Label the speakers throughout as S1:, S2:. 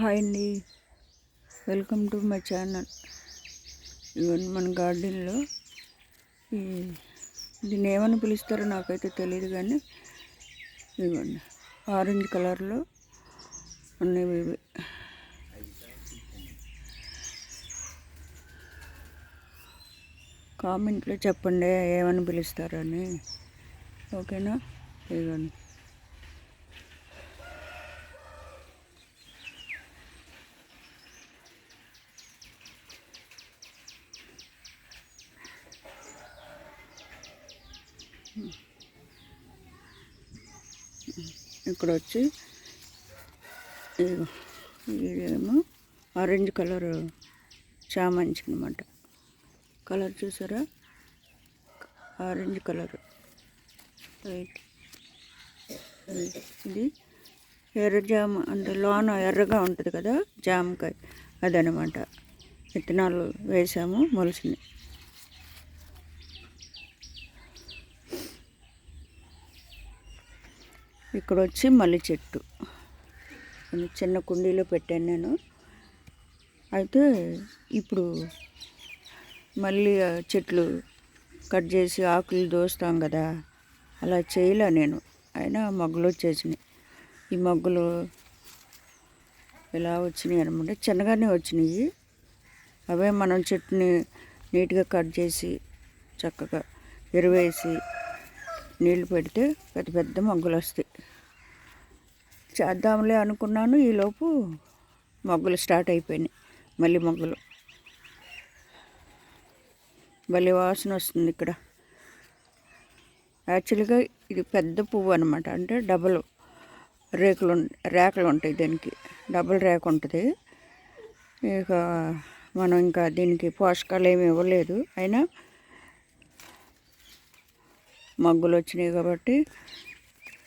S1: Hi అండి. Welcome to my channel. ఇవన్నీ మన గార్డెన్లో ఈ దీన్ని ఏమని పిలుస్తారో నాకైతే తెలియదు కానీ ఇవ్వండి ఆరెంజ్ కలర్లో ఉన్నవి ఇవి. కామెంట్లో చెప్పండి ఏమని పిలుస్తారని. ఓకేనా? ఇవ్వండి ఇక్కడ వచ్చి ఇదేమో ఆరెంజ్ కలర్ చామంచి అనమాట కలర్ చూసారా? Orange colour. రైట్. ఇది ఎర్ర జామ అంటే లోన ఎర్రగా ఉంటుంది కదా జామకాయ. అదనమాట విత్తనాలు వేసాము మొలిసినాయి ఇక్కడ వచ్చి మల్లి చెట్టు. చిన్న కుండీలో పెట్టాను నేను. అయితే ఇప్పుడు మళ్ళీ చెట్లు కట్ చేసి ఆకులు దోస్తాం కదా అలా చేయలే నేను. అయినా మొగ్గలు వచ్చేసినాయి. ఈ మొగ్గలు ఇలా వచ్చినాయి అనమాట చిన్నగానే వచ్చినాయి. అవే మనం చెట్టుని నీట్గా కట్ చేసి చక్కగా ఎరువేసి నీళ్ళు పెడితే పెద్ద పెద్ద మొగ్గలు వస్తాయి. చేద్దాంలే అనుకున్నాను ఈలోపు మొగ్గలు స్టార్ట్ అయిపోయినాయి మళ్ళీ మొగ్గలు. భలే వాసన వస్తుంది ఇక్కడ. యాక్చువల్గా ఇది పెద్ద పువ్వు అనమాట అంటే డబల్ రేకులు రేకులు ఉంటాయి దీనికి డబుల్ రేకు ఉంటుంది. ఇక మనం ఇంకా దీనికి పోషకాలు ఏమి ఇవ్వలేదు అయినా మగ్గులు వచ్చినాయి కాబట్టి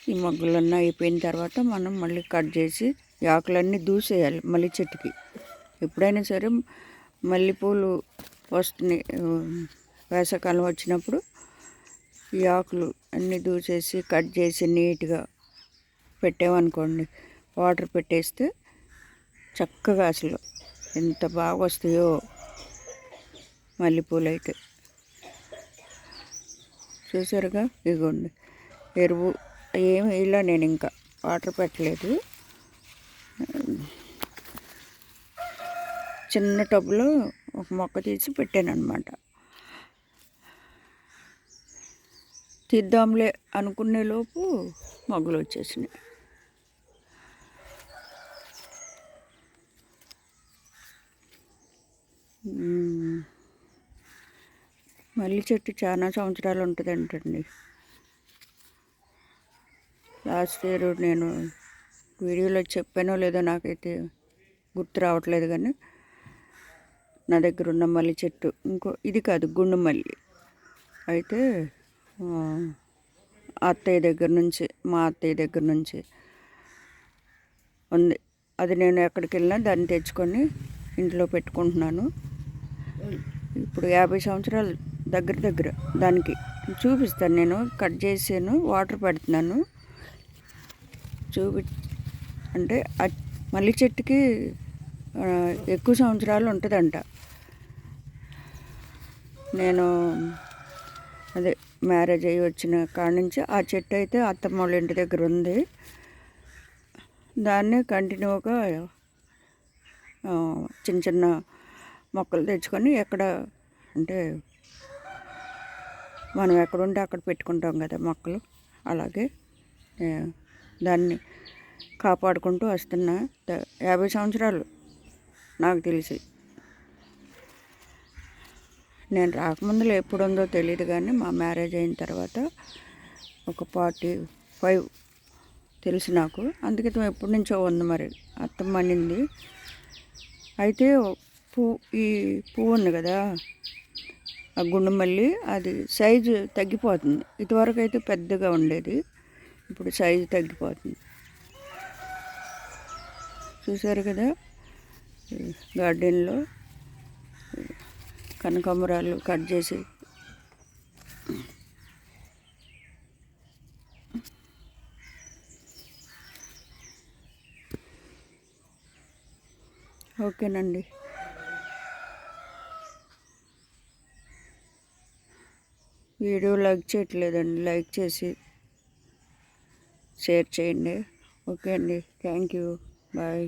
S1: ఈ మగ్గులన్నీ అయిపోయిన తర్వాత మనం మళ్ళీ కట్ చేసి ఆకులన్నీ దూసేయాలి మళ్ళీ చెట్టుకి. ఎప్పుడైనా సరే మల్లెపూలు వస్తున్నాయి వేసవకాలం వచ్చినప్పుడు ఈ ఆకులు అన్నీ దూసేసి కట్ చేసి నీట్గా పెట్టామనుకోండి వాటర్ పెట్టేస్తే చక్కగా అసలు ఎంత బాగా వస్తాయో మల్లెపూలు అయితే చూసారుగా? ఇదిగోండి. ఎరువు ఏమి ఇలా నేను ఇంకా వాటర్ పెట్టలేదు. చిన్న టబ్లో ఒక మొక్క తీసి పెట్టాను అనమాట తీద్దాంలే అనుకునే లోపు మొగ్గలు వచ్చేసినాయి. మల్లి చెట్టు చాలా సంవత్సరాలు ఉంటుందంటండి. లాస్ట్ ఇయర్ నేను వీడియోలో చెప్పానో లేదో నాకైతే గుర్తు రావట్లేదు కానీ నా దగ్గర ఉన్న మల్లి చెట్టు ఇంకో ఇది కాదు గుండు మల్లి. అయితే అత్తయ్య దగ్గర నుంచి మా అత్తయ్య దగ్గర నుంచి ఉంది. అది నేను ఎక్కడికి వెళ్ళినా దాన్ని తెచ్చుకొని ఇంట్లో పెట్టుకుంటున్నాను. ఇప్పుడు యాభై సంవత్సరాలు దగ్గర దగ్గర దానికి చూపిస్తాను నేను కట్ చేసాను వాటర్ పెడుతున్నాను. చూపి అంటే మల్లి చెట్టుకి ఎక్కువ సంవత్సరాలు ఉంటుందంట. నేను అదే మ్యారేజ్ అయ్యి వచ్చిన కాడ నుంచి ఆ చెట్టు అయితే అత్తమ్మ వాళ్ళ ఇంటి దగ్గర ఉంది. దాన్నే కంటిన్యూగా చిన్న చిన్న మొక్కలు తెచ్చుకొని ఎక్కడ అంటే మనం ఎక్కడుంటే అక్కడ పెట్టుకుంటాం కదా మొక్కలు. అలాగే దాన్ని కాపాడుకుంటూ వస్తున్న యాభై సంవత్సరాలు నాకు తెలిసి. నేను రాకముందులో ఎప్పుడు ఉందో తెలియదు కానీ మా మ్యారేజ్ అయిన తర్వాత ఒక ఫార్టీ ఫైవ్ తెలుసు నాకు. అందుకే ఎప్పటి నుంచో ఉంది మరి. అత్తమ్మ అనింది. అయితే పువ్వు ఈ పువ్వు ఉంది కదా గుండుమల్లి అది సైజు తగ్గిపోతుంది. ఇదివరకు అయితే పెద్దగా ఉండేది. ఇప్పుడు సైజు తగ్గిపోతుంది. చూసారు కదా? గార్డెన్లో కనకాంబరాలు కట్ చేసి ఓకేనండి. వీడియో లైక్ చేయట్లేదండి. లైక్ చేసి షేర్ చేయండి. ఓకే అండి. Thank you. బాయ్.